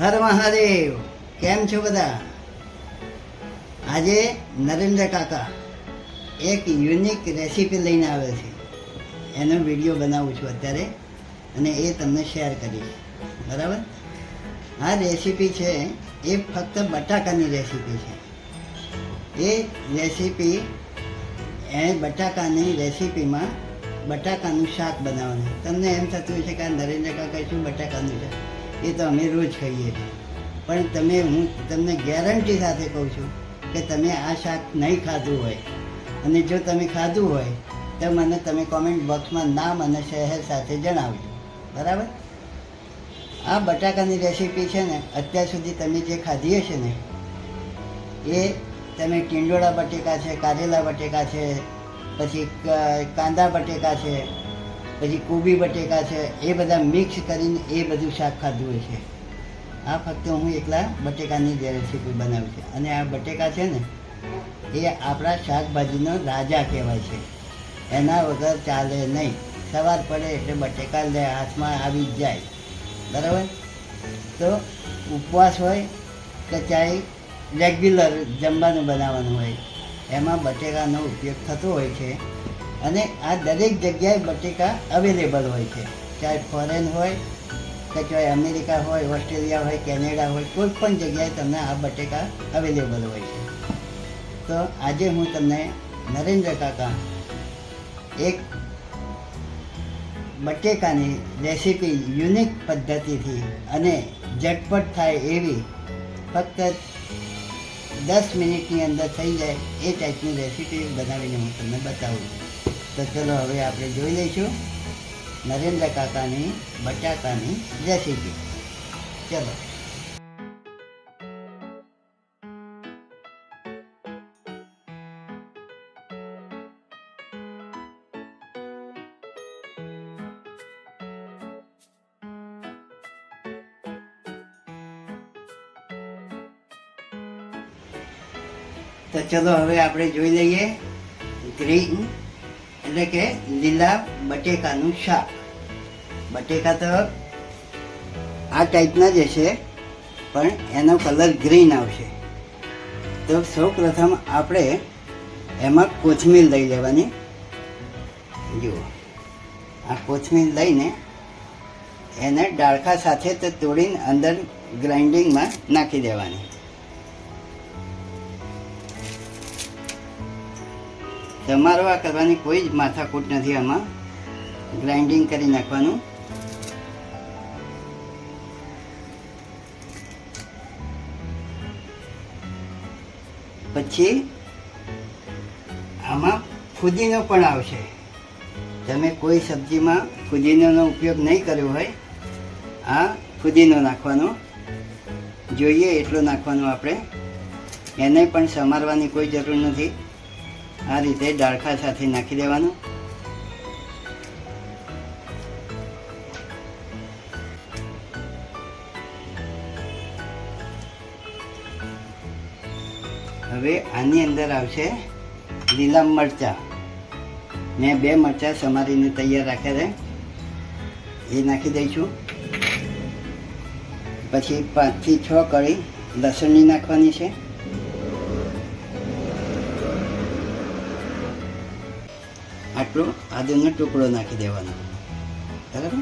હર મહાદેવ. કેમ છો બધા? આજે નરેન્દ્ર કાકા એક યુનિક રેસીપી લઈને આવે છે. એનો વીડિયો બનાવું છું અત્યારે અને એ તમને શેર કરીશ. બરાબર? આ રેસીપી છે, એ ફક્ત બટાકાની રેસીપી છે. એ રેસીપી, એ બટાકાની રેસીપીમાં બટાકાનું શાક બનાવવાનું. તમને એમ થતું હશે કે નરેન્દ્ર કાકા શું બટાકાનું શાક એ તો અમે રોજ ખાઈએ. છીએ પણ તમે હું તમને ગેરંટી સાથે કહું છું કે તમે આ શાક નહીં ખાધું હોય. અને જો તમે ખાધું હોય, તો મને તમે કોમેન્ટ બોક્સમાં નામ અને શહેર સાથે જણાવજો. બરાબર? આ બટાકાની રેસીપી છે ને, અત્યાર સુધી તમે જે ખાધી હશે ને, એ તમે ટીંડોળા બટેકા છે, કારેલા બટેકા છે, પછી કાંદા બટેકા છે પછી કોબી બટેકા છે, એ બધા મિક્સ કરીને એ બધું શાક ખાધું હોય છે. આ ફક્ત હું એકલા બટેકાની જે રેસીપી બનાવું છું. અને આ બટેકા છે ને, એ આપણા શાકભાજીનો રાજા કહેવાય છે. એના વગર ચાલે નહીં. સવાર પડે એટલે બટેકા લે, હાથમાં આવી જ જાય. બરાબર? તો ઉપવાસ હોય કે ચાહે રેગ્યુલર જમવાનું બનાવવાનું હોય, એમાં બટેકાનો ઉપયોગ થતો હોય છે. અને આ દરેક જગ્યાએ બટેકા અવેલેબલ હોય છે. ચાહે ફોરેન હોય, કે ચાહે અમેરિકા હોય, ઓસ્ટ્રેલિયા હોય, કેનેડા હોય, કોઈ પણ જગ્યાએ તમને આ બટેકા અવેલેબલ હોય છે. તો આજે હું તમને નરેન્દ્ર કાકા એક બટેકાની રેસીપી યુનિક પદ્ધતિથી અને ઝટપટ થાય એવી ફક્ત દસ મિનિટની અંદર થઈ જાય એ ટાઈપની રેસીપી બનાવીને હું તમને બતાવું. તો ચલો હવે આપણે જોઈ લઈશું. નરેન્દ્ર કાકાની બટાકાની રેસીપી ચલો. તો ચલો હવે આપણે જોઈ લઈએ. ગ્રીન એટલે કે લીલા બટેકાનું શાક. બટેકા તો આ ટાઈપના જ હશે, પણ એનો કલર ગ્રીન આવશે. તો સૌ પ્રથમ આપણે એમાં કોથમીર લઈ લેવાની. જુઓ. આ કોથમીર લઈને એને ડાળખા સાથે તોડીને અંદર ગ્રાઇન્ડિંગમાં નાખી દેવાની. સમારવા કરવાની કોઈ જ માથાકૂટ નથી આમાં. ગ્રાઇન્ડિંગ કરી નાખવાનું. પછી આમાં ફુદીનો પણ આવશે. તમે કોઈ સબ્જીમાં ફુદીનોનો ઉપયોગ નહીં કર્યો હોય, આ ફુદીનો નાખવાનો. જોઈએ, એટલો નાખવાનો આપણે. એને પણ સમારવાની કોઈ જરૂર નથી. આ રીતે ડાળખા સાથે નાખી દેવાનું. હવે આની અંદર આવશે લીલા મરચાં. મેં બે મરચાં સમારીને તૈયાર રાખ્યા છે. એ નાખી દઈશું. પછી પાંચથી છ કળી લસણની નાખવાની છે. આટલો આદુનો ટુકડો નાખી દેવાનો. બરાબર?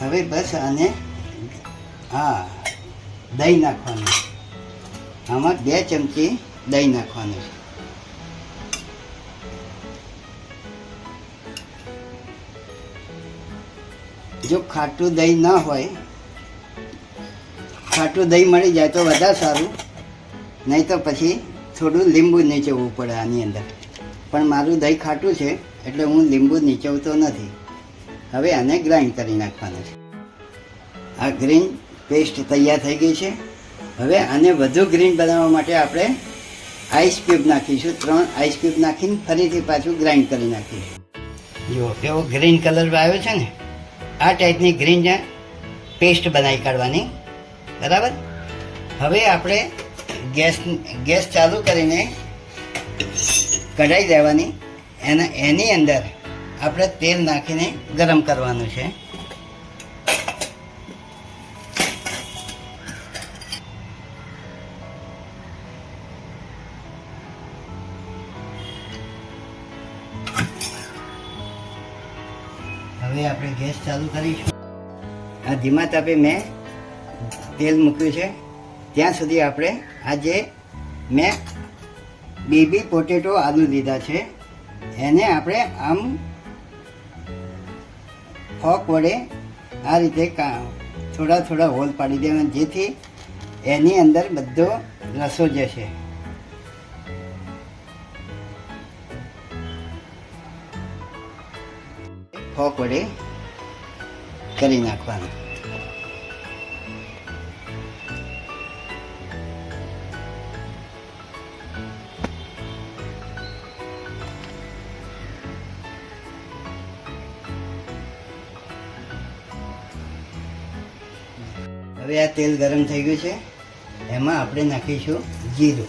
હવે બસ આને, હા, દહીં નાખવાનું. આમાં બે ચમચી દહીં નાખવાનું છે. જો ખાટું દહીં ના હોય, ખાટું દહીં મળી જાય તો વધારે સારું. નહીં તો પછી થોડું લીંબુ નીચવવું પડે આની અંદર. પણ મારું દહીં ખાટું છે, એટલે હું લીંબુ નીચવતો નથી. હવે આને ગ્રાઇન્ડ કરી નાખવાનું છે. આ ગ્રીન પેસ્ટ તૈયાર થઈ ગઈ છે. હવે આને વધુ ગ્રીન બનાવવા માટે આપણે આઈસ ક્યુબ નાખીશું. ત્રણ આઈસ ક્યુબ નાખીને ફરીથી પાછું ગ્રાઇન્ડ કરી નાખીશું. જુઓ કેવો ગ્રીન કલર આવ્યો છે ને, આ ટાઈપની ગ્રીન પેસ્ટ બનાવી કાઢવાની. બરાબર? હવે આપણે ગેસ ગેસ ચાલુ કરીને કઢાઈ દેવાની. એના, એની અંદર આપણે તેલ નાખીને ગરમ કરવાનું છે. હવે આપણે ગેસ ચાલુ કરીશું. આ ધીમા તાપે મેં તેલ મૂક્યું છે. ત્યાં સુધી આપણે આજે મેં બેબી પોટેટો આદુ લીધા છે. એને આપણે આમ ફોક વડે આ રીતે થોડા થોડા હોલ પાડી દેવાના, જેથી એની અંદર બધો રસો જશે. ફોક વડે કરી નાખવાનું. હવે આ તેલ ગરમ થઈ ગયું છે. એમાં આપણે નાખીશું જીરું.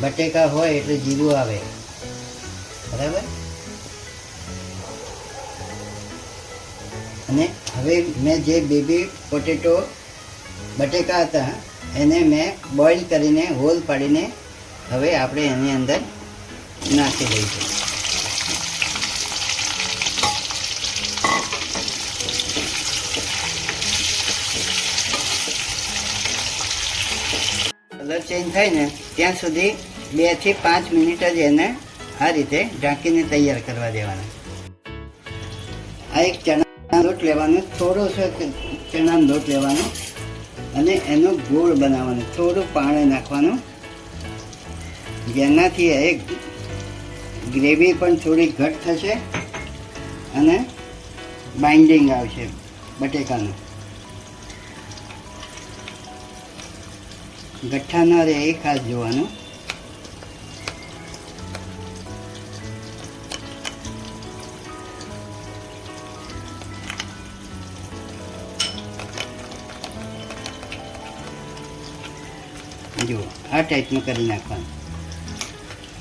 બટેકા હોય એટલે જીરું આવે. બરાબર? અને હવે મેં જે બેબી પોટેટો બટેકા હતા, એને મેં બોઇલ કરીને હોલ પાડીને, હવે આપણે એની અંદર નાખી દઈશું. કલર ચેન્જ થાય ને, ત્યાં સુધી બેથી પાંચ મિનિટ જ એને આ રીતે ઢાંકીને તૈયાર કરવા દેવાના. આ એક ચણા લોટ લેવાનો, થોડો ચણાનો લોટ લેવાનો, અને એનો ગોળ બનાવવાનો, થોડું પાણી નાખવાનું. જેનાથી એ ગ્રેવી પણ થોડી ઘટ થશે અને બાઇન્ડિંગ આવશે બટેકાનું. ગઠ્ઠા ન રહે એ ખાસ જોવાનું. જુઓ આ ટાઈપનું કરી નાખવાનું.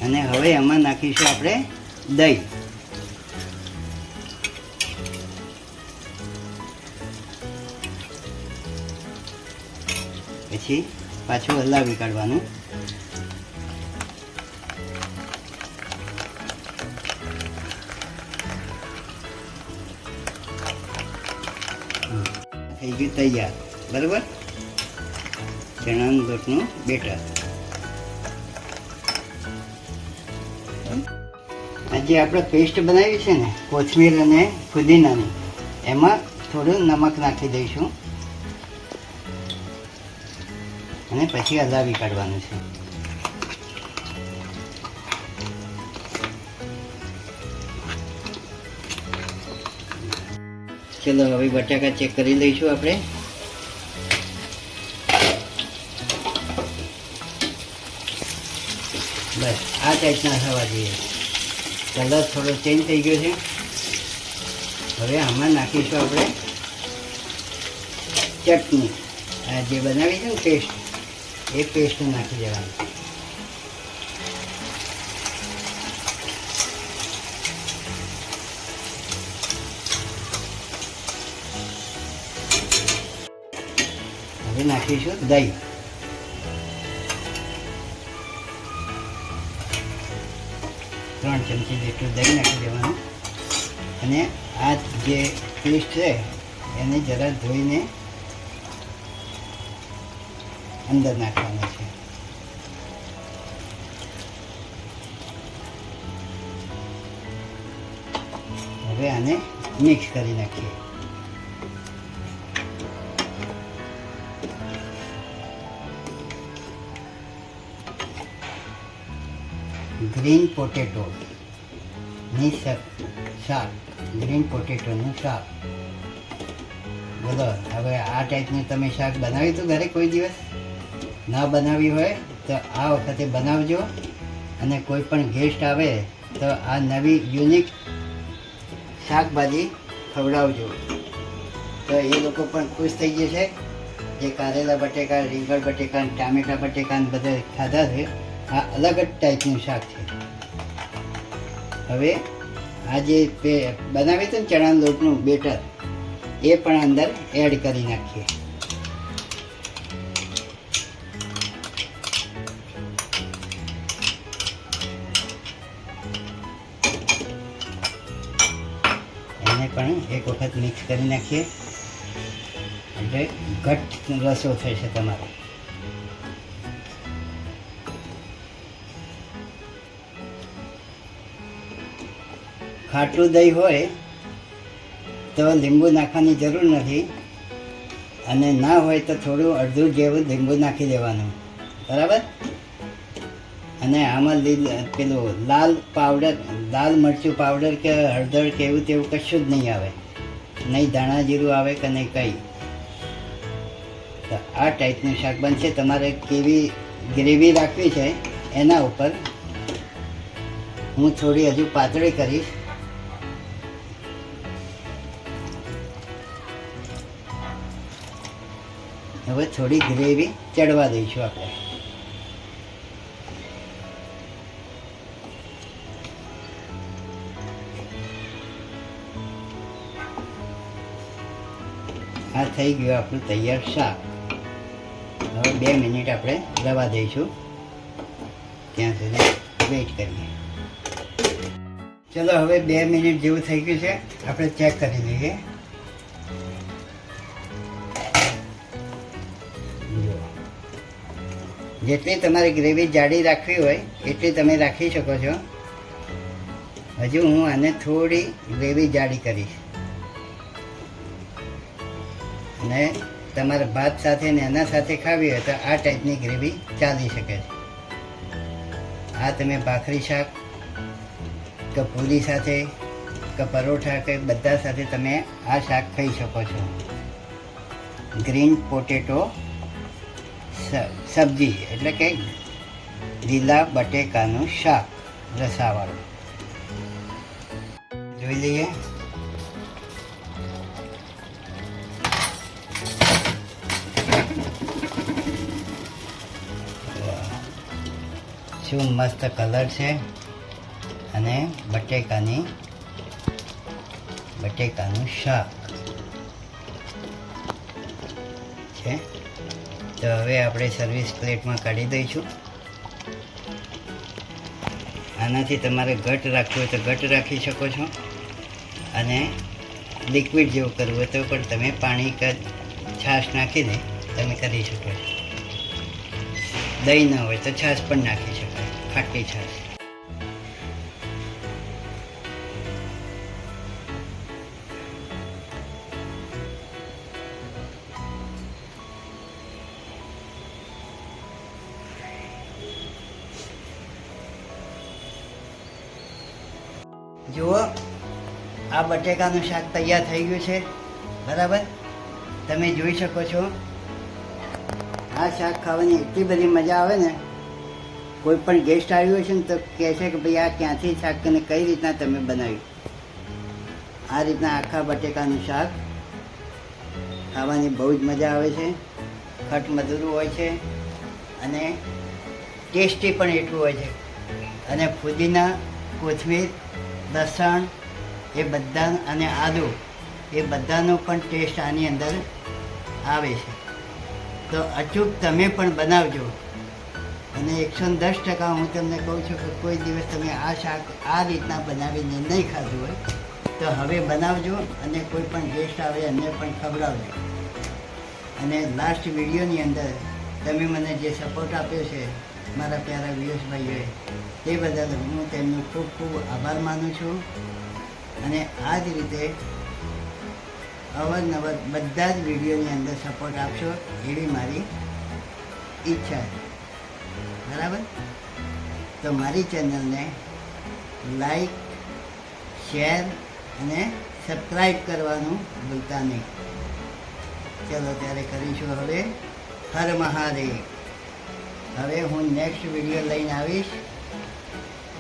અને હવે એમાં નાખીશું આપણે દહીં. પછી પાછું હલાવી કાઢવાનું. થઈ ગયું તૈયાર. બરાબર? ચણાનું લોટનું બેટર. આજે આપણે પેસ્ટ બનાવી છે ને, કોથમીર અને ફુદીનાની. એમાં થોડું નમક નાખી દઈશું. અને પછી હલાવી કાઢવાનું છે. ચલો, હવે બટાકા ચેક કરી લઈશું આપણે. બસ, આ ટાઈપના થવા જોઈએ. કલર થોડો ચેન્જ થઈ ગયો છે. હવે આમાં નાખીશું આપણે ચટણી. આ જે બનાવી છે ને પેસ્ટ એ પેસ્ટ નાખી દેવાની. હવે નાખીશું દહીં. ત્રણ ચમચી જેટલું દહીં નાખી દેવાનું. અને આ જે પેસ્ટ છે, એને જરા ધોઈને અંદર નાખવાનો છે. હવે આને મિક્સ કરી નાખીએ. ગ્રીન પોટેટો ની શાક ગ્રીન પોટેટોનું શાક. બોલો, હવે આ ટાઈપનું તમે શાક બનાવ્યું હતું ઘરે કોઈ દિવસ ના બનાવી હોય તો આ વખતે બનાવજો. અને કોઈ પણ ગેસ્ટ આવે તો આ નવી યુનિક શાકભાજી ખવડાવજો. તો એ લોકો પણ ખુશ થઈ જશે જે કારેલા બટેકા, રીંગણ બટેકા, ટામેટા બટેકા બધા ખાધા છે. આ અલગ જ ટાઈપનું શાક છે. હવે આ જે બનાવ્યું હતું ને ચણાના લોટનું બેટર, એ પણ અંદર એડ કરી નાખીએ. વખત મિક્સ કરી નાખીએ. એટલે ઘટ રસો થશે તમારો. ખાટું દહીં હોય તો લીંબુ નાખવાની જરૂર નથી. અને ના હોય તો થોડું અડધું જેવું લીંબુ નાખી દેવાનું. બરાબર? અને આમાં પેલું લાલ પાવડર લાલ મરચું પાવડર કે હળદર કે એવું તેવું કશું જ નહીં આવે. નહીં ધાણા જીરું આવે કે નહીં કંઈ. આ ટાઈપનું શાક બનશે તમારે કેવી ગ્રેવી રાખવી છે એના ઉપર હું થોડી હજુ પાતળી કરીશ. હવે થોડી ગ્રેવી ચડવા દઈશું આપણે. આ થઈ ગયું આપણું તૈયાર શાક. હવે બે મિનિટ આપણે રવા દઈશું. ત્યાં સુધી વેઇટ કરીએ. ચલો, હવે બે મિનિટ જેવું થઈ ગયું છે. આપણે ચેક કરી લઈએ. જેટલી તમારી ગ્રેવી જાડી રાખવી હોય, એટલી તમે રાખી શકો છો. હજુ હું આને થોડી ગ્રેવી જાડી કરીશ. અને તમારે ભાત સાથે ને એના સાથે ખાવી હોય તો આ ટાઈપની ગ્રેવી ચાલી શકે છે. આ તમે ભાખરી શાક કે પૂરી સાથે કે પરોઠા કે બધા સાથે તમે આ શાક ખાઈ શકો છો. ગ્રીન પોટેટો સબ્જી એટલે કે લીલા બટેકાનું શાક રસાવાળું. જોઈ લઈએ. શું મસ્ત કલર છે. અને બટેકાની, બટેકાનું શાક છે. તો હવે આપણે સર્વિસ પ્લેટમાં કાઢી દઈશું. આનાથી તમારે ઘટ રાખવું હોય તો ઘટ રાખી શકો છો. અને લિક્વિડ જેવું કરવું હોય તો પણ તમે પાણી કે છાશ નાખીને તમે કરી શકો છો. દહીં ન હોય તો છાશ પણ નાખી શકાય ખાટી છાશ જુઓ, આ બટેકાનું શાક તૈયાર થઈ ગયું છે, બરાબર? તમે જોઈ શકો છો. આ શાક ખાવાની એટલી બધી મજા આવે ને કોઈ પણ ગેસ્ટ આવ્યો છે ને તો કહે છે કે ભાઈ આ ક્યાંથી શાક અને કઈ રીતના તમે બનાવ્યું? આ રીતના આખા બટેકાનું શાક ખાવાની બહુ જ મજા આવે છે. ખટ મધુરું હોય છે અને ટેસ્ટી પણ એટલું હોય છે. અને ફુદીના, કોથમીર, લસણ એ બધા અને આદુ એ બધાનો પણ ટેસ્ટ આની અંદર આવે છે. તો અચૂક તમે પણ બનાવજો. અને એકસો દસ ટકા હું તમને કહું છું કે કોઈ દિવસ તમે આ શાક આ રીતના બનાવીને નહીં ખાધું હોય, તો હવે બનાવજો અને કોઈ પણ ગેસ્ટ આવે એમને પણ ખવડાવજો. અને લાસ્ટ વિડીયોની અંદર તમે મને જે સપોર્ટ આપ્યો છે મારા પ્યારા વિયસભાઈઓએ, તે બદલ હું તેમનો ખૂબ ખૂબ આભાર માનું છું. અને આ જ રીતે અવારનવાર બધા જ વિડીયોની અંદર સપોર્ટ આપશો એવી મારી ઈચ્છા છે. બરાબર? તો મારી ચેનલને લાઈક, શેર અને સબસ્ક્રાઈબ કરવાનું ભૂલતા નહીં. ચલો ત્યારે કરીશું હવે હર મહાદેવ. હવે હું નેક્સ્ટ વીડિયો લઈને આવીશ.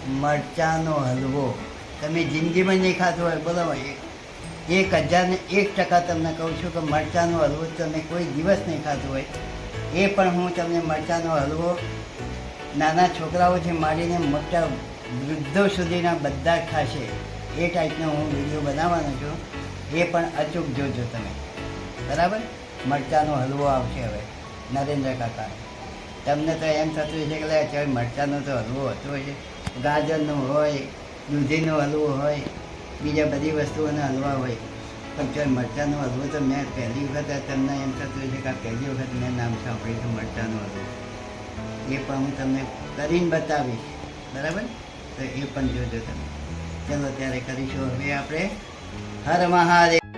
મરચાંનો હલવો. તમે જિંદગીમાં નહીં ખાધો હોય, બોલો એક હજારને એક ટકા તમને કહું છું કે મરચાંનો હલવો તમે કોઈ દિવસ નહીં ખાધો હોય. એ પણ હું તમને મરચાંનો હલવો નાના છોકરાઓથી માંડીને મોટા વૃદ્ધો સુધીના બધા ખાશે, એ ટાઈપનો હું વીડિયો બનાવવાનો છું. એ પણ અચૂક જોજો તમે. બરાબર? મરચાંનો હલવો આવશે હવે, નરેન્દ્ર કાકા તમને તો એમ થતું છે કે ચાલ, મરચાંનો તો હલવો હતો છે ગાજરનો હોય, દૂધીનો હલવો હોય, બીજા બધી વસ્તુઓના હલવા હોય. પણ ચાલ, મરચાંનો હલવો તો મેં પહેલી વખત તમને એમ થતું છે કે આ પહેલી વખત મેં નામ સાંભળ્યું છે મરચાંનો હલવો. એ પણ હું તમને કરીને બતાવીશ. બરાબર? તો એ પણ જોજો તમે. ચલો, ત્યારે કરીશું. હવે આપણે હર મહાદેવ